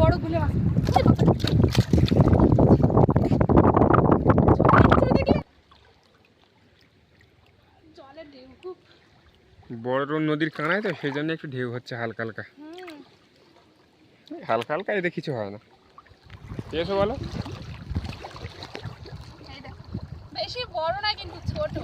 বড় গুলে মাছ নদীর কানায় তো সেই জন্য একটু ঢেউ হচ্ছে হালকা হালকা। হালকা হালকা এতে কিছু হয় না। এসো বলো। বেশি বড় না কিন্তু ছোট।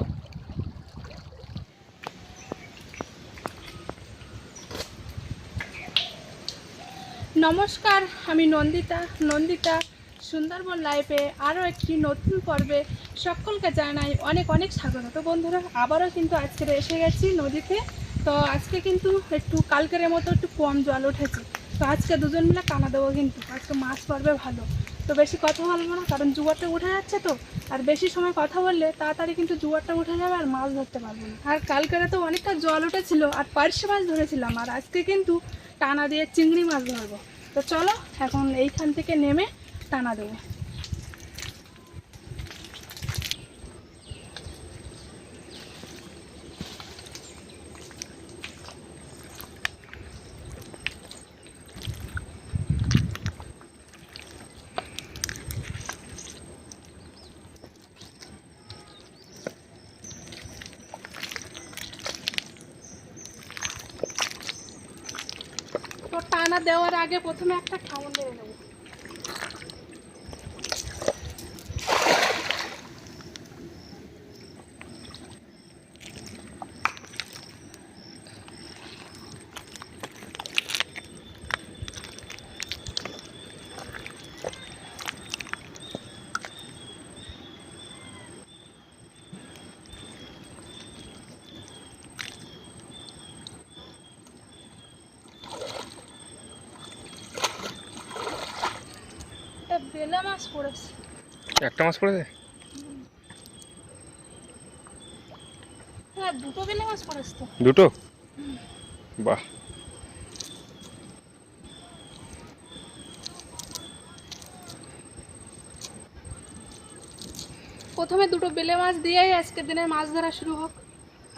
নমস্কার, আমি নন্দিতা। নন্দিতা, সুন্দরবন লাইফে আরও একটি নতুন পর্বে সকলকে জানাই অনেক অনেক স্বাগত। তো বন্ধুরা, আবারও কিন্তু আজকে এসে গেছি নদীতে। তো আজকে কিন্তু একটু কালকের মতো একটু কম জল উঠেছে। তো আজকে দুজন মিলে কানা দেবো কিন্তু। আজকে মাছ পড়বে ভালো। তো বেশি কথা বলব না, কারণ জুয়ারটা উঠে যাচ্ছে তো। আর বেশি সময় কথা বললে তাড়াতাড়ি কিন্তু জুয়ারটা উঠে যাবে আর মাছ ধরতে পারব না। আর কালকেরে তো অনেকটা জল উঠেছিল, আর পার্শে মাছ ধরেছিলাম। আর আজকে কিন্তু টানা দিয়ে চিংড়ি মাছ ধরবো। তো চলো এখন এইখান থেকে নেমে টানা দেবো তো টানা দেওয়ার আগে প্রথমে একটা খাওয়ান দিয়ে নেব। একটা মাছ পড়েছে একটা মাছ পড়েছে? হ্যাঁ দুটো বেলা মাছ পড়েছে তো। দুটো? বাহ। প্রথমে দুটো বেলে মাছ দিয়েই আজকের দিনে মাছ ধরা শুরু হোক।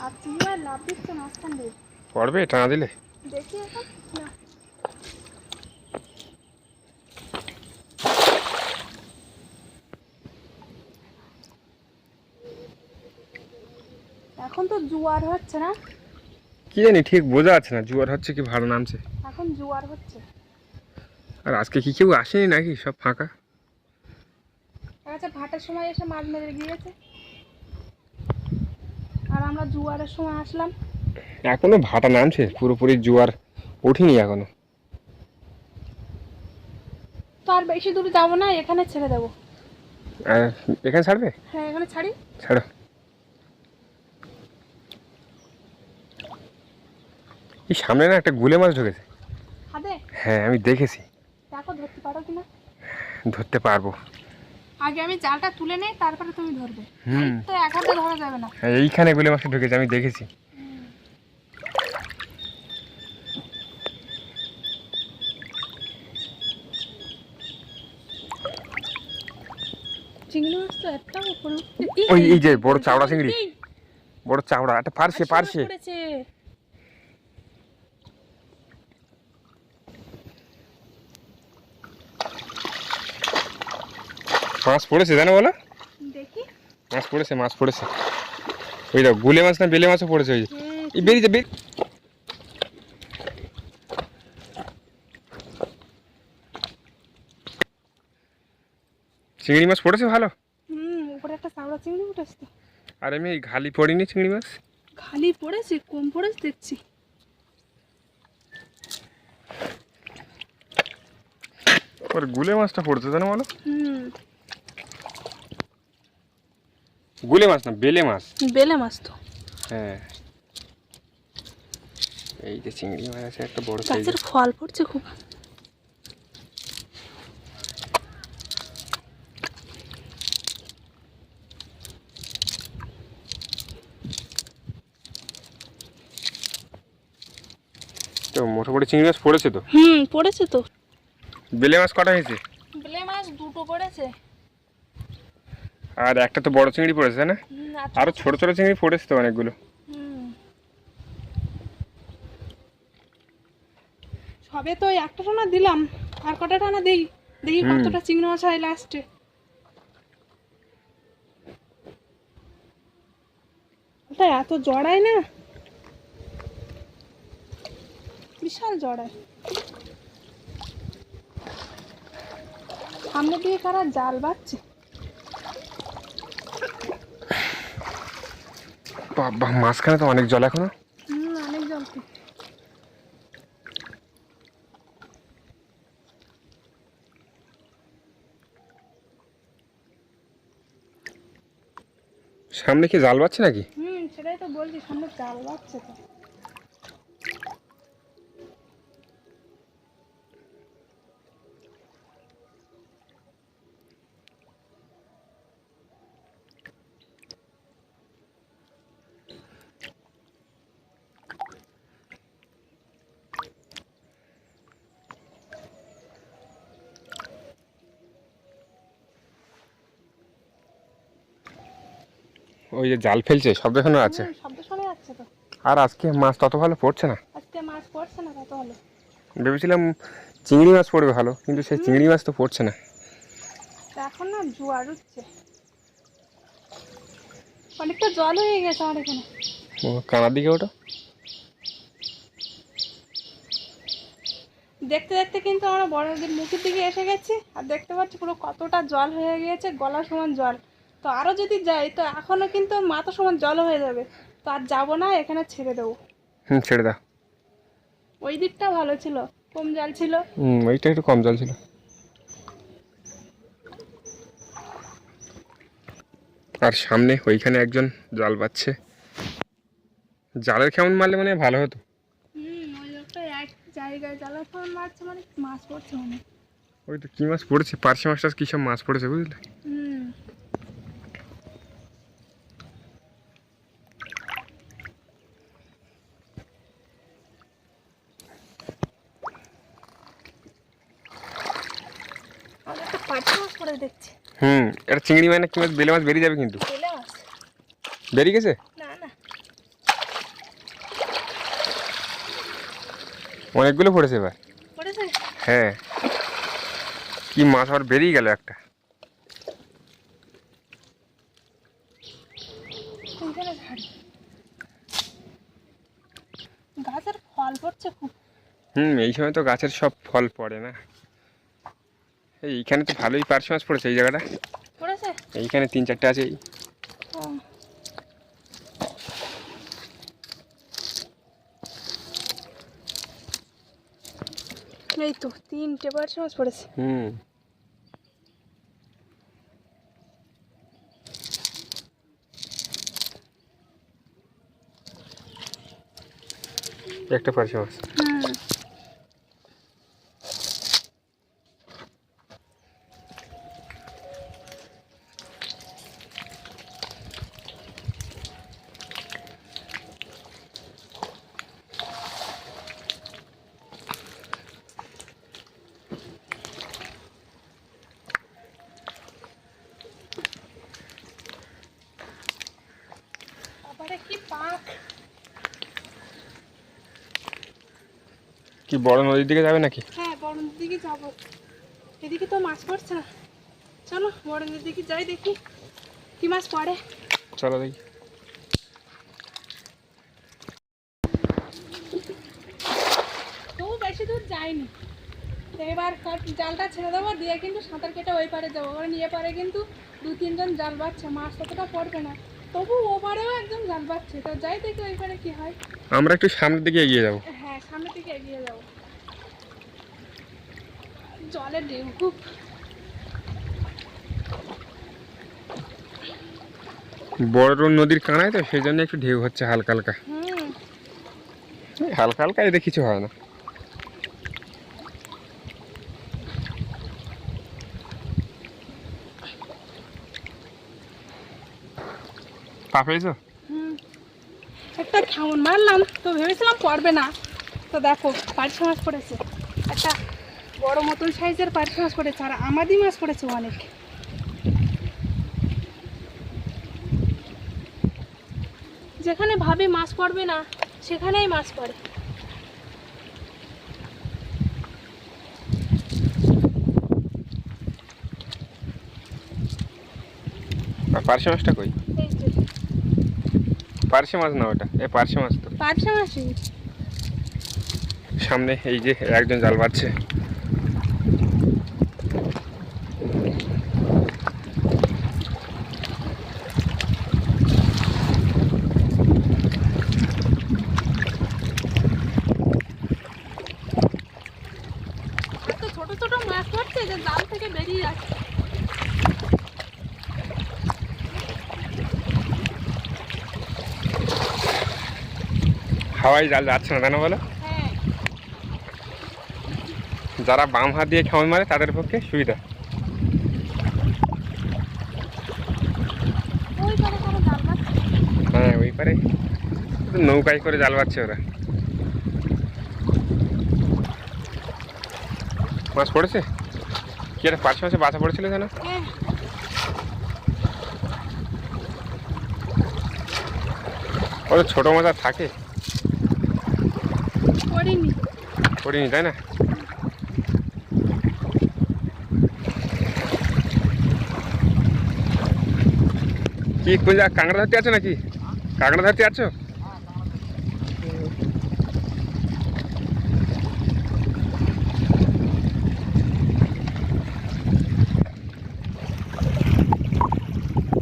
আর চিংড়ি লাভ দিচ্ছে মাঝখান দিয়ে পড়বে টানা দিলে। দেখি এখন না এখন তো জোয়ার হচ্ছে না। কি জানি ঠিক বোঝা যাচ্ছে না জোয়ার হচ্ছে কি ভালো নামছে। এখন জোয়ার হচ্ছে। আর আজকে কি কেউ আসেনি নাকি সব ফাঁকা? আচ্ছা ভাটার সময় এসে মাছ মেরে গিয়েছে। আর আমরা জোয়ারের সময় আসলাম। এখনও ভাটা নামছে পুরোপুরি জোয়ার ওঠেনি এখনও। তো আর বেশি দূর যাব না এখানে ছেড়ে দেবো। আর এখানে ছাড়বে? হ্যাঁ এখানে ছাড়ি। ছাড়ো। এই সামনে না একটা গুলে মাছ ঢুকেছে। হ্যাঁ আমি দেখেছি। দেখো ধরতে পারো কিনা? ধরতে পারব। আগে আমি জালটা তুলে নেই তারপরে তুমি ধরবে। তো এক হাতে ধরা যাবে না। হ্যাঁ এইখানে গুলে মাছটা ঢুকেছে আমি দেখেছি। ওই এই যে বড় চাওড়া চিংড়ি। বড় চাওড়া একটা পারছে পারছে। মাছ পড়েছে জানো বলো? দেখি। মাছ পড়েছে মাছ পড়েছে। ওই দাও গুলে মাছ না বেলে মাছও পড়েছে ওই যে। হুম, এই বেরিয়েছে বের। চিংড়ি মাছ পড়েছে ভালো? হুম উপরে একটা চাওড়া চিংড়ি উঠেছে আর আমি এই ঘালি পড়িনি চিংড়ি মাছ? খালি পড়েছে কম পড়েছে দেখছি। ওর গুলে মাছটা পড়েছে জানো বলো? হুম। গুলে মাছ না বেলে মাছ। বেলে মাছ তো। হ্যাঁ। এই যে চিংড়ি মাছ আছে একটা বড় সাইজ গাছের ফল পড়ছে খুব। তো মোটামুটি চিংড়ি মাছ পড়েছে তো? হুম পড়েছে তো। বেলে মাছ কটা হয়েছে? বেলে মাছ দুটো পড়েছে। আর একটা তো বড় চিংড়ি পড়েছে না? হুম, আর আরও ছোট ছোট চিংড়ি পড়েছে তো অনেকগুলো। হুম। সবে তো একটা টানা দিলাম আর কটা টানা দেখি দেখি কতটা চিংড়ি মাছ হয় লাস্টে ওটা এত জড়ায় না? বিশাল জড়ায় সামনে দিয়ে কারা জাল বাচ্ছে মাঝখানে তো অনেক জল এখনও? অনেক জল সামনে কি জাল বাচ্ছে নাকি? হুম সেটাই তো বলছি সামনে জাল বাচ্ছে তো। ওই যে জাল ফেলছে শব্দ এখনও আছে শব্দ শোনা যাচ্ছে তো। আর আজকে মাছ তত ভালো পড়ছে না? আজকে মাছ পড়ছে না কত হলো ভেবেছিলাম চিংড়ি মাছ পড়বে ভালো কিন্তু সেই চিংড়ি মাছ তো পড়ছে না। তা এখন না জোয়ার উঠছে। অনেকটা জল হয়ে গেছে আমার এখানে। ও কানার দিকে ওটা দেখতে দেখতে কিন্তু আমরা বড় নদীর মুখের দিকে এসে গেছি আর দেখতে পাচ্ছি পুরো কতটা জল হয়ে গিয়েছে গলা সমান জল। তো আরও যদি যাই তো এখনও কিন্তু মাথা সমান জল হয়ে যাবে। তো আর যাব না এখানে ছেড়ে দেবো। হুম ছেড়ে দাও। ওই দিকটা ভালো ছিল কম জল ছিল। হুম ওইটা একটু কম জল ছিল। আর সামনে ওইখানে একজন জাল পাচ্ছে। জালের কেমন মারলে মানে ভালো হতো? জায়গায় জালের মারছে মানে মাছ পড়ছে মনে ওই তো কী মাছ পড়েছে? পার্শে মাছটা কী সব মাছ পড়েছে বুঝলে? হুম আমি একটা পাটি মাছ পড়ে দেখছি হুম এটা চিংড়ি মাছ কি মাছ বেলে মাছ বেরিয়ে যাবে কিন্তু। মাছ? বেরিয়ে গেছে? না না। অনেকগুলো পড়েছে এবার। পড়েছে? হ্যাঁ। কি মাছ আবার বেরিয়ে গেল একটা। এইখানে গাছের ফল পড়ছে খুব। হুম এই সময় তো গাছের সব ফল পড়ে না। এইখানে তো ভালোই পার্শে মাছ পড়েছে এই জায়গাটা। পড়েছে? এইখানে তিন চারটে আছে। এই এই তো তিনটে পার্শে মাছ পড়েছে। হুম। একটা পার্শে মাছ হুম বাবারে কি পাক কি বড় নদীর দিকে যাবে নাকি? হ্যাঁ বড় নদীর দিকে যাব। এদিকে তো মাছ পড়ছে। না চলো বড় নদীর দিকে যাই দেখি কি মাছ পড়ে। চলো দেখি। বেশি দূর এবার জালটা ছেড়ে দেবো দিয়ে কিন্তু সাঁতার কেটে ওই পারে যাব। কারণ এ পারে কিন্তু দু তিনজন জাল বাচ্ছে মাছ ততটা পড়বে না। তবু ও পারেও একদম জাল বাচ্ছে তো যাই দেখি ওই পারে কি হয়। আমরা একটু সামনের দিকে এগিয়ে যাব। হ্যাঁ সামনের দিকে এগিয়ে যাব জলের ঢেউ খুব। বড় নদীর কানায় তো সেই জন্য একটু ঢেউ হচ্ছে হালকা হালকা। হালকা হালকা এতে কিছু হয় না। পা পেয়েছ? একটা খাউন মারলাম তো ভেবেছিলাম পড়বে না। তো দেখো পারশে মাছ পড়েছে। একটা বড় মতন সাইজের পারশে মাছ পড়েছে আর আমাদি মাছ পড়েছে অনেক। যেখানে ভাবে মাছ পড়বে না সেখানেই মাছ পড়ে। পারশে মাছটা কই? পারশে মাছ না ওটা? এ পার্শে মাছ তো। পারশে মাছই। সামনে এই যে একজন জাল পাচ্ছে এত ছোট ছোট মাছ পড়ছে জাল থেকে বেরিয়ে যাচ্ছে। হাওয়াই জাল যাচ্ছে না কেন বলো? যারা বাম হাত দিয়ে খেমন মারে তাদের পক্ষে সুবিধা। হ্যাঁ ওই পারে। নৌকায় করে জাল পাচ্ছে ওরা। মাছ পড়েছে? কি একটা পার্শ্ব মাসে বাসা পড়েছিল যেন? হ্যাঁ ওদের ছোটো মাছ আর থাকে। করিনি পড়িনি তাই না? কি কোন কাঁকড়া ধরতে আছো নাকি? কাঁকড়া ধরতে আছো?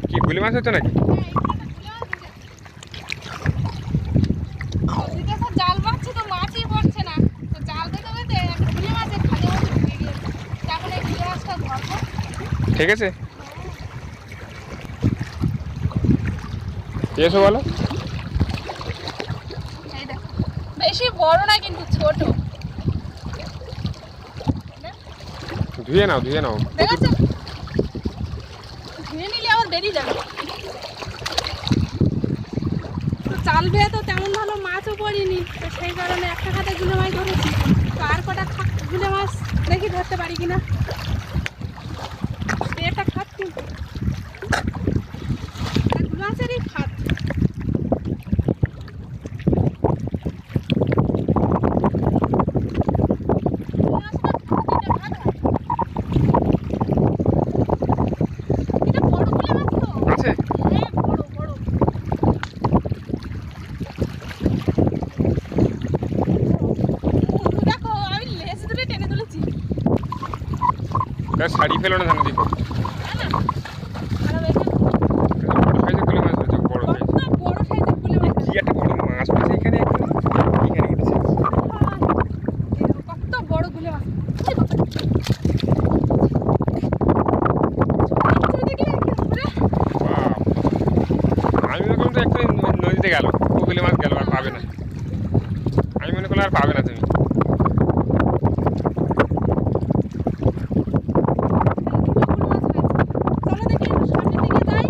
কি গুলি মাছ হচ্ছে নাকি? ওদিকে তো জাল মারছে তো মাছই পড়ছে না তো জাল দিতে দিতে একটা গুলি মাছের খালি মতো ঢুকে গিয়েছে তখন এই গুলি মাছটা ধরবো ঠিক আছে এসো বলো। বেশি বড় না কিন্তু ছোট। ধুয়ে নাও ধুয়ে নাও। ধুয়ে নিলে আবার বেরিয়ে যাবে। চাল বেয়ে তো তেমন ভালো মাছও পড়িনি তো সেই কারণে একটা খাতে গুলে মাছ ধরেছি। তো আর কটা গুলে মাছ দেখি ধরতে পারি কিনা এটা খাত কিন্তু এটা গুলে মাছেরই খাত গুলে মাছটা দুইটা ভাগ হয়। এটা বড় গুলে মাছ তো আছে হ্যাঁ বড় বড় ও, দেখো আমি লেজ ধরে টেনে তুলেছি তা শাড়ি ফেলো না ধান দিকে না না আর এখানে বড় সাইজের গুলি মাছ হচ্ছে বড় সাইজ কত বড় সাইজের গুলে মাছ কি একটা বড় মাছ পড়েছে এখানে একটা এখানে উঠেছে কত বড় গুলে মাছ বাপ। আমি মনে করলাম তো একটা নদীতে গেল গুলি মাছ গেল, আর পাবে না। আমি মনে করলাম আর পাবে না তুমি চলো দেখি সামনের দিকে যাই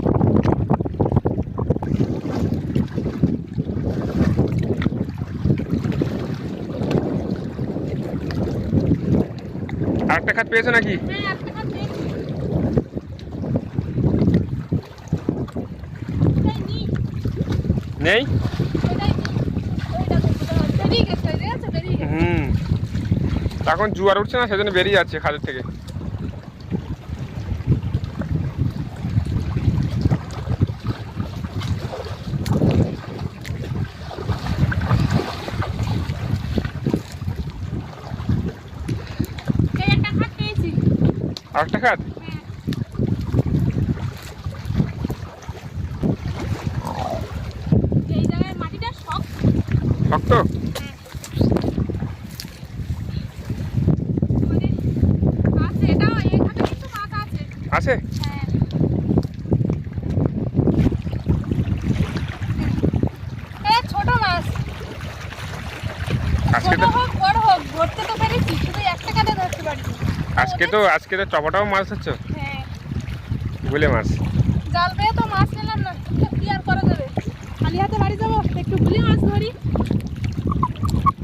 আর একটা খাত পেয়েছ নাকি হ্যাঁ একটা হাত পেয়েছি ওটাই নিই নেই ওটাই নিই ওইটা দেখো বেরিয়ে গেছে দেখেছ নাকি? নেই? হুম। এখন জুয়ার উঠছে না সেজন্য বেরিয়ে যাচ্ছে খালের থেকে এই একটা হাত পেয়েছি আর একটা খাত এই শক্ত। মানে আছে হ্যাঁ। ছোট মাছ। আজকে তো হোক বড় হোক ধরতে তো পেরেছি শুধু একটা কাটে ধরতে পারি আজকে তো আজকে তো চপাটাও মাছ হচ্ছে হ্যাঁ। গুলে মাছ। জাল পেয়ে তো মাছ নিলাম না কি আর করা যাবে? খালি হাতে বাড়ি যাব একটু গুলি মাছ ধরি।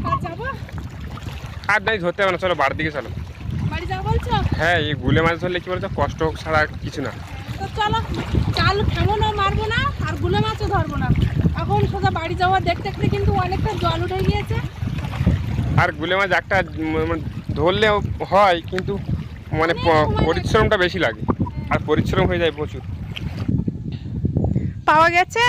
আর যাব? আর নাই ধরতে হবে না চলো বাড়ির দিকে চলো। বাড়ি যাব বলছো? হ্যাঁ এই গুলে মাছ ধরলে কি বলতো কষ্ট হোক ছাড়া কিছু না। তো চলো জাল কেমনও মারবো না আর গুলে মাছও ধরবো না। এখন সোজা বাড়ি যাওয়া দেখতে দেখতে কিন্তু অনেকটা জল উঠে গিয়েছে। আর গুলে মাছ একটা উম, মানে ধরলে হয় কিন্তু মানে লাগে। পরিশ্রমটা বেশি লাগে। আর পরিশ্রম হয়ে যায় প্রচুর। পাওয়া গেছে?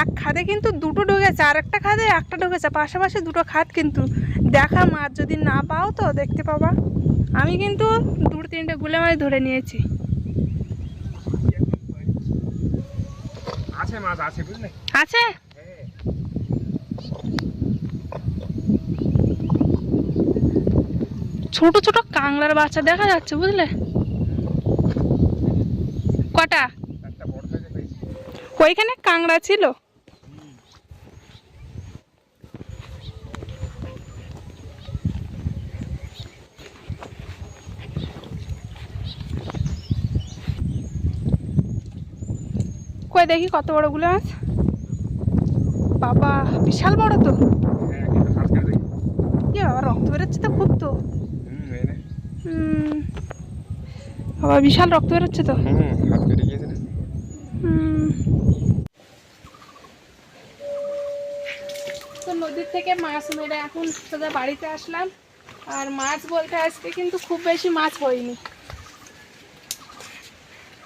এক খাদে কিন্তু দুটো ঢুকেছে আর একটা খাদে একটা ঢুকেছে পাশাপাশি দুটো খাদ কিন্তু। দেখা মাছ যদি না পাও তো দেখতে পাবা। আমি কিন্তু দু তিনটে গুলে মাছ ধরে নিয়েছি। আছে মাছ আছে বুঝলে? আছে? ছোট ছোট কাংড়ার বাচ্চা দেখা যাচ্ছে বুঝলে? কটা? ওইখানে কাংড়া ছিল। কই দেখি কত বড়গুলো মাছ বাবা বিশাল বড় তো। হ্যাঁ কি বাবা রক্ত বেরোচ্ছে তো খুব তো। বাবা বিশাল রক্ত বেরোচ্ছে তো। হুম হাত কেটে গিয়েছে না হুম। তো নদীর থেকে মাছ মেরে এখন সোজা বাড়িতে আসলাম। আর মাছ বলতে আজকে কিন্তু খুব বেশি মাছ হয়নি।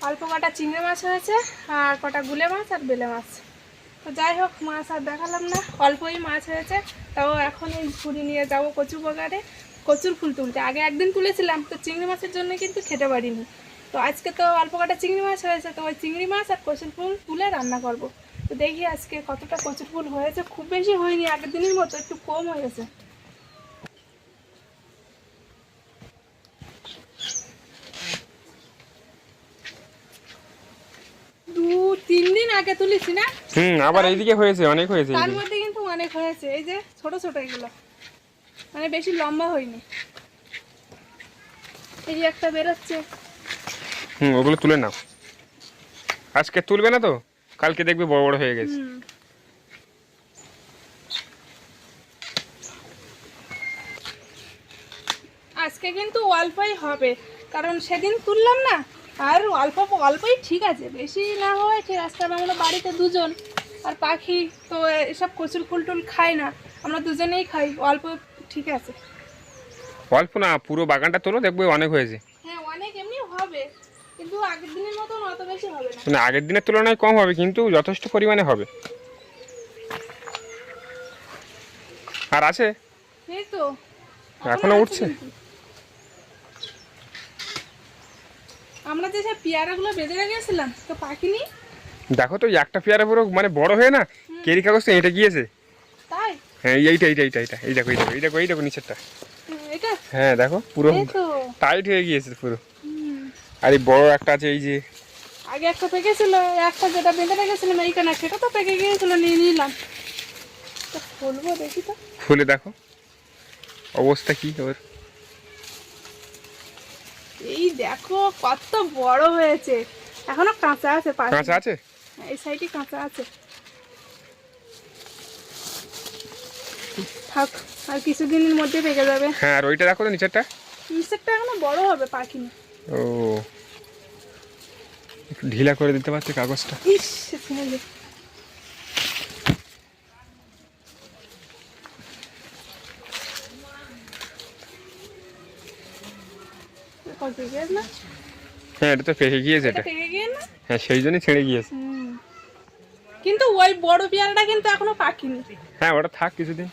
অল্প কটা চিংড়ি মাছ হয়েছে আর কটা গুলে মাছ আর বেলে মাছ। তো যাই হোক মাছ আর দেখালাম না। অল্পই মাছ হয়েছে তাও এখন এই ঝুড়ি নিয়ে যাব কচু বাগানে। কচুর ফুল তুলতে। আগে একদিন তুলেছিলাম তো চিংড়ি মাছের জন্য কিন্তু খেতে পারিনি। তো আজকে তো অল্প কটা চিংড়ি মাছ হয়েছে তো ওই চিংড়ি মাছ আর কচুর ফুল তুলে রান্না করব। তো দেখি আজকে কতটা কচুর ফুল হয়েছে। খুব বেশি হয়নি আগের দিনের মতো একটু কম হয়েছে। দু তিন দিন আগে তুলেছি না? হুম আবার এইদিকে হয়েছে অনেক হয়েছে তার মধ্যে কিন্তু অনেক হয়েছে। এই যে ছোট ছোট এগুলো। মানে বেশি লম্বা হয়নি। এই যে একটা বেরোচ্ছে। হুম ওগুলো তুলে নাও। আজকে তুলবে না তো? কালকে দেখবে বড় বড় হয়ে গেছে। আজকে কিন্তু অল্পই হবে কারণ সেদিন তুললাম না আর অল্প অল্পই ঠিক আছে। বেশি না হয় ঠিক কারণ আমরা বাড়িতে দুজন আর পাখি তো এসব কচুর ফুল টুল খায় না আমরা দুজনেই খাই অল্প ঠিক আছে। অল্প না পুরো বাগানটা তোলো দেখবে অনেক হয়েছে। হ্যাঁ অনেক এমনি হবে কিন্তু আগের দিনের মতন অত বেশি হবে না। আগের দিনের তুলনায় কম হবে কিন্তু যথেষ্ট পরিমাণে হবে। আর আছে? এই তো। এখনও উঠছে? আমরা যে সব পেয়ারাগুলো বেঁধে রেখেছিলাম তো পাখিনি? দেখো তো একটা পেয়ারা পুরো মানে বড় হয়ে না কেরি কাগজটা এটা গিয়েছে। হ্যাঁ এই- এইটা এইটা এইটা এইটা এই দেখো এই দেখো এই দেখো এই দেখো নিচেরটা। হ্যাঁ দেখো পুরো টাইট হয়ে গিয়েছে পুরো। আর এই বড় একটা আছে এই যে আগে একটা পেকেছিল একটা যেটা বেঁধে রেখেছিলাম এইখানে সেটা তো পেকে গিয়েছিল নিয়ে নিলাম। তো খুলবো দেখি তো। খুলে দেখো অবস্থা কি ওর। এই দেখো কত বড় হয়েছে। এখনও কাঁচা আছে কাঁচা আছে? এই সাইডে কাঁচা আছে। থাক আর কিছুদিনের মধ্যে পেকে যাবে। হ্যাঁ আর ওইটা দেখো তো নিচেরটা। নিচেরটা এখনও বড় হবে পাখিনি। ও একটু ঢিলা করে দিতে পারছে কাগজটা। ইস হ্যাঁ এটা তো পেকে গিয়েছে এটা। হ্যাঁ সেই জন্যই ছেড়ে গিয়েছে। কিন্তু ওই বড় পেয়ারাটা কিন্তু এখনও পাকিনি। হ্যাঁ ওটা থাক কিছুদিন।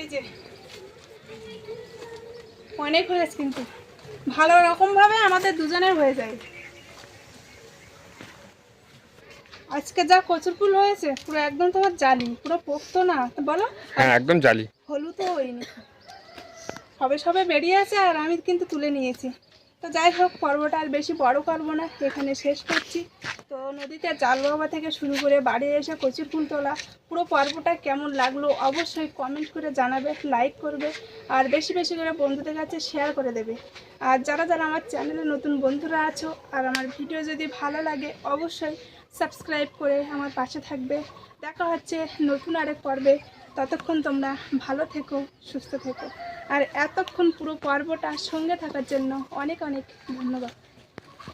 এই যে। অনেক হয়েছে কিন্তু। ভালো রকম ভাবে আমাদের দুজনের হয়ে যায়। আজকে যা কচুর ফুল হয়েছে পুরো একদম তোমার জালি পুরো পোক্ত না। বলো? হ্যাঁ একদম জালি। হলুদও হয়নি। সবে সবে বেরিয়ে আছে আর আমি কিন্তু তুলে নিয়েছি। তো যাই হোক, পর্বটা আর বেশি বড় করব না, এখানে শেষ করছি। তো নদীতে জাল বাবা থেকে শুরু করে বাড়ি এসে কচুর ফুল তোলা, পুরো পর্বটা কেমন লাগল অবশ্যই কমেন্ট করে জানাবে লাইক করবে, আর বেশি বেশি করে বন্ধুদের কাছে শেয়ার করে দেবে। আর যারা যারা আমার চ্যানেলে নতুন বন্ধুরা আছো, আর আমার ভিডিও যদি ভালো লাগে, অবশ্যই সাবস্ক্রাইব করে আমার পাশে থাকবে। দেখা হচ্ছে নতুন আরেক পর্বে। ততক্ষণ তোমরা ভালো থেকো, সুস্থ থেকো। আর এতক্ষণ পুরো পর্বটা সঙ্গে থাকার জন্য অনেক অনেক ধন্যবাদ।